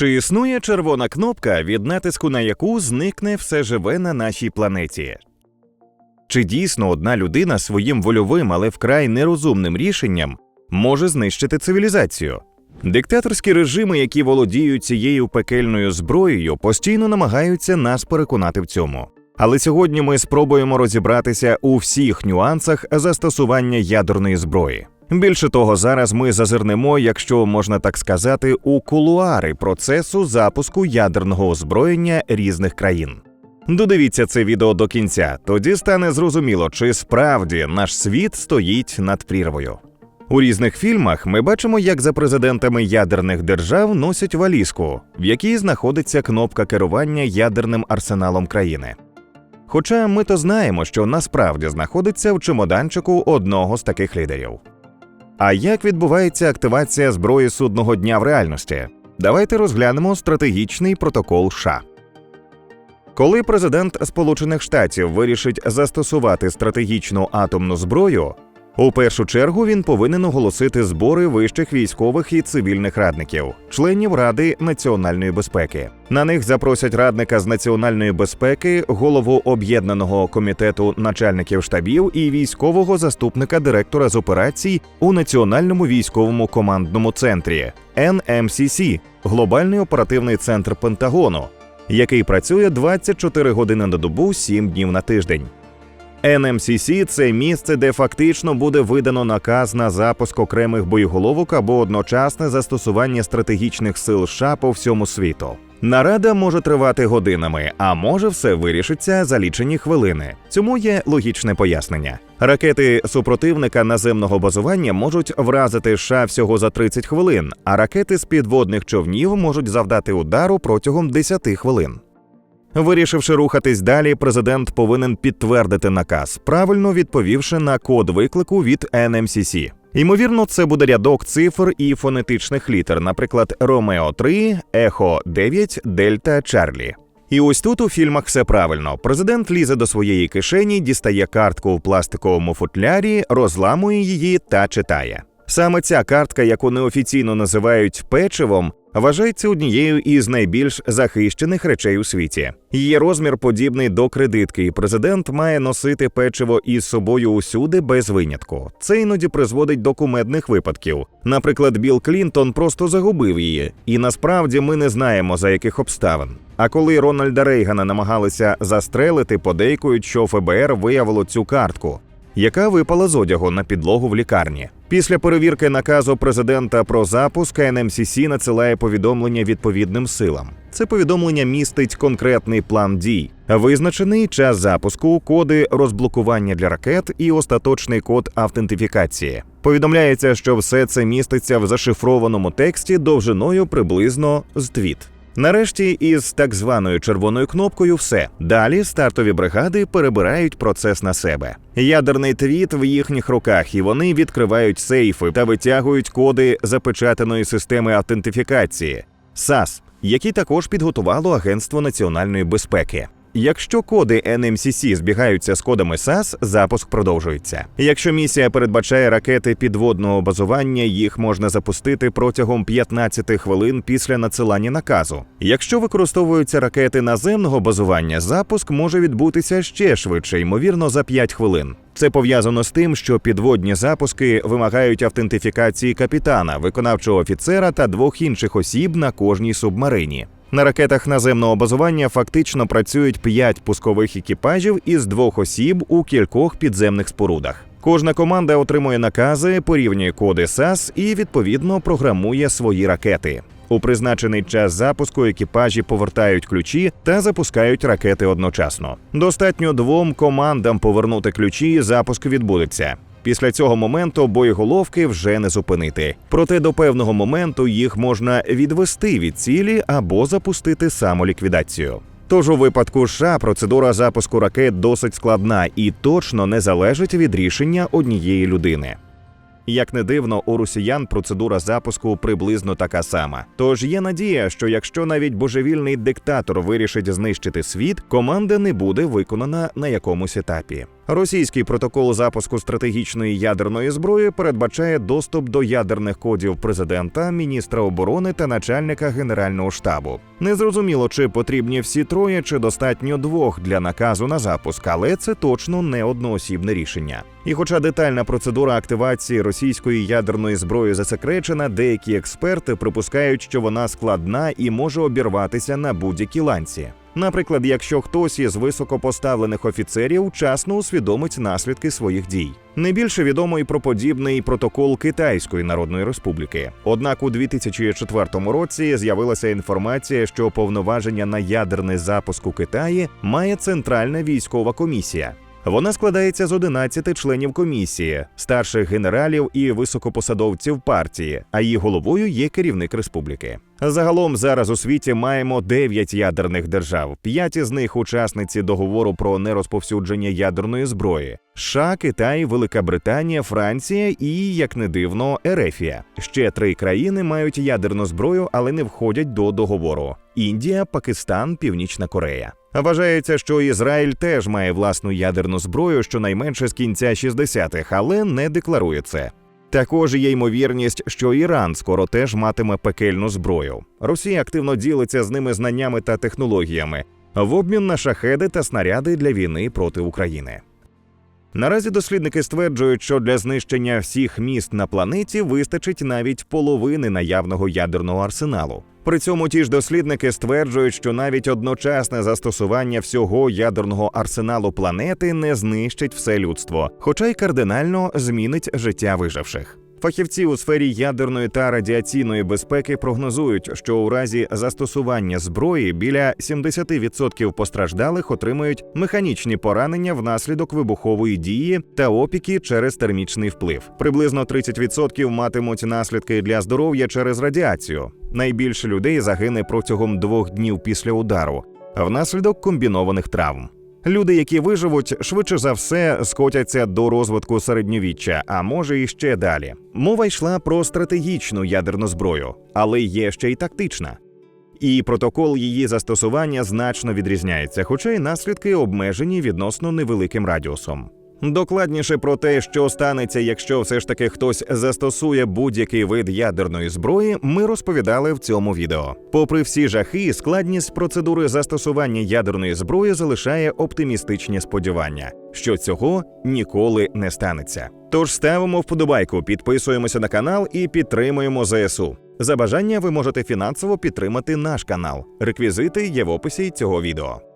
Чи існує червона кнопка, від натиску на яку зникне все живе на нашій планеті? Чи дійсно одна людина своїм вольовим, але вкрай нерозумним рішенням може знищити цивілізацію? Диктаторські режими, які володіють цією пекельною зброєю, постійно намагаються нас переконати в цьому. Але сьогодні ми спробуємо розібратися у всіх нюансах застосування ядерної зброї. Більше того, зараз ми зазирнемо, якщо можна так сказати, у кулуари процесу запуску ядерного озброєння різних країн. Додивіться це відео до кінця, тоді стане зрозуміло, чи справді наш світ стоїть над прірвою. У різних фільмах ми бачимо, як за президентами ядерних держав носять валізку, в якій знаходиться кнопка керування ядерним арсеналом країни. Хоча ми то знаємо, що насправді знаходиться в чемоданчику одного з таких лідерів. А як відбувається активація зброї судного дня в реальності? Давайте розглянемо стратегічний протокол США. Коли президент Сполучених Штатів вирішить застосувати стратегічну атомну зброю, у першу чергу він повинен оголосити збори вищих військових і цивільних радників, членів Ради національної безпеки. На них запросять радника з національної безпеки, голову об'єднаного комітету начальників штабів і військового заступника директора з операцій у Національному військовому командному центрі NMCC – глобальний оперативний центр Пентагону, який працює 24 години на добу, 7 днів на тиждень. NMCC – це місце, де фактично буде видано наказ на запуск окремих боєголовок або одночасне застосування стратегічних сил США по всьому світу. Нарада може тривати годинами, а може все вирішиться за лічені хвилини. Цьому є логічне пояснення. Ракети супротивника наземного базування можуть вразити США всього за 30 хвилин, а ракети з підводних човнів можуть завдати удару протягом 10 хвилин. Вирішивши рухатись далі, президент повинен підтвердити наказ, правильно відповівши на код виклику від NMCC. Ймовірно, це буде рядок цифр і фонетичних літер, наприклад, Ромео 3, Ехо 9, Дельта Чарлі. І ось тут у фільмах все правильно. Президент лізе до своєї кишені, дістає картку в пластиковому футлярі, розламує її та читає. Саме ця картка, яку неофіційно називають печивом, вважається однією із найбільш захищених речей у світі. Її розмір подібний до кредитки, і президент має носити печиво із собою усюди без винятку. Це іноді призводить до кумедних випадків. Наприклад, Білл Клінтон просто загубив її, і насправді ми не знаємо за яких обставин. А коли Рональда Рейгана намагалися застрелити, подейкують, що ФБР виявило цю картку яка випала з одягу на підлогу в лікарні. Після перевірки наказу президента про запуск НМСС надсилає повідомлення відповідним силам. Це повідомлення містить конкретний план дій, визначений час запуску, коди розблокування для ракет і остаточний код автентифікації. Повідомляється, що все це міститься в зашифрованому тексті довжиною приблизно з твіт. Нарешті із так званою червоною кнопкою все. Далі стартові бригади перебирають процес на себе. Ядерний твіт в їхніх руках, і вони відкривають сейфи та витягують коди запечатаної системи автентифікації САС, які також підготувало Агентство національної безпеки. Якщо коди NMCC збігаються з кодами SAS, запуск продовжується. Якщо місія передбачає ракети підводного базування, їх можна запустити протягом 15 хвилин після надсилання наказу. Якщо використовуються ракети наземного базування, запуск може відбутися ще швидше, ймовірно, за 5 хвилин. Це пов'язано з тим, що підводні запуски вимагають автентифікації капітана, виконавчого офіцера та двох інших осіб на кожній субмарині. На ракетах наземного базування фактично працюють п'ять пускових екіпажів із двох осіб у кількох підземних спорудах. Кожна команда отримує накази, порівнює коди САС і відповідно програмує свої ракети. У призначений час запуску екіпажі повертають ключі та запускають ракети одночасно. Достатньо двом командам повернути ключі, запуск відбудеться. Після цього моменту боєголовки вже не зупинити. Проте до певного моменту їх можна відвести від цілі або запустити самоліквідацію. Тож у випадку США процедура запуску ракет досить складна і точно не залежить від рішення однієї людини. Як не дивно, у росіян процедура запуску приблизно така сама. Тож є надія, що якщо навіть божевільний диктатор вирішить знищити світ, команда не буде виконана на якомусь етапі. Російський протокол запуску стратегічної ядерної зброї передбачає доступ до ядерних кодів президента, міністра оборони та начальника генерального штабу. Незрозуміло, чи потрібні всі троє, чи достатньо двох для наказу на запуск, але це точно не одноосібне рішення. І, хоча детальна процедура активації російської ядерної зброї засекречена, деякі експерти припускають, що вона складна і може обірватися на будь-якій ланці. Наприклад, якщо хтось із високопоставлених офіцерів вчасно усвідомить наслідки своїх дій. Не більше відомо про подібний протокол Китайської Народної Республіки. Однак у 2004 році з'явилася інформація, що повноваження на ядерний запуск у Китаї має центральна військова комісія. Вона складається з 11 членів комісії, старших генералів і високопосадовців партії, а її головою є керівник республіки. Загалом зараз у світі маємо 9 ядерних держав. П'ять із них учасниці договору про нерозповсюдження ядерної зброї: США, Китай, Велика Британія, Франція і, як не дивно, Ерефія. Ще три країни мають ядерну зброю, але не входять до договору: Індія, Пакистан, Північна Корея. Вважається, що Ізраїль теж має власну ядерну зброю, щонайменше з кінця 60-х, але не декларує це. Також є ймовірність, що Іран скоро теж матиме пекельну зброю. Росія активно ділиться з ними знаннями та технологіями в обмін на шахеди та снаряди для війни проти України. Наразі дослідники стверджують, що для знищення всіх міст на планеті вистачить навіть половини наявного ядерного арсеналу. При цьому ті ж дослідники стверджують, що навіть одночасне застосування всього ядерного арсеналу планети не знищить все людство, хоча й кардинально змінить життя виживших. Фахівці у сфері ядерної та радіаційної безпеки прогнозують, що у разі застосування зброї біля 70% постраждалих отримують механічні поранення внаслідок вибухової дії та опіки через термічний вплив. Приблизно 30% матимуть наслідки для здоров'я через радіацію. Найбільше людей загине протягом двох днів після удару внаслідок комбінованих травм. Люди, які виживуть, швидше за все скотяться до розвитку середньовіччя, а може і ще далі. Мова йшла про стратегічну ядерну зброю, але є ще й тактична. І протокол її застосування значно відрізняється, хоча й наслідки обмежені відносно невеликим радіусом. Докладніше про те, що станеться, якщо все ж таки хтось застосує будь-який вид ядерної зброї, ми розповідали в цьому відео. Попри всі жахи, складність процедури застосування ядерної зброї залишає оптимістичні сподівання, що цього ніколи не станеться. Тож ставимо вподобайку, підписуємося на канал і підтримуємо ЗСУ. За бажання ви можете фінансово підтримати наш канал. Реквізити є в описі цього відео.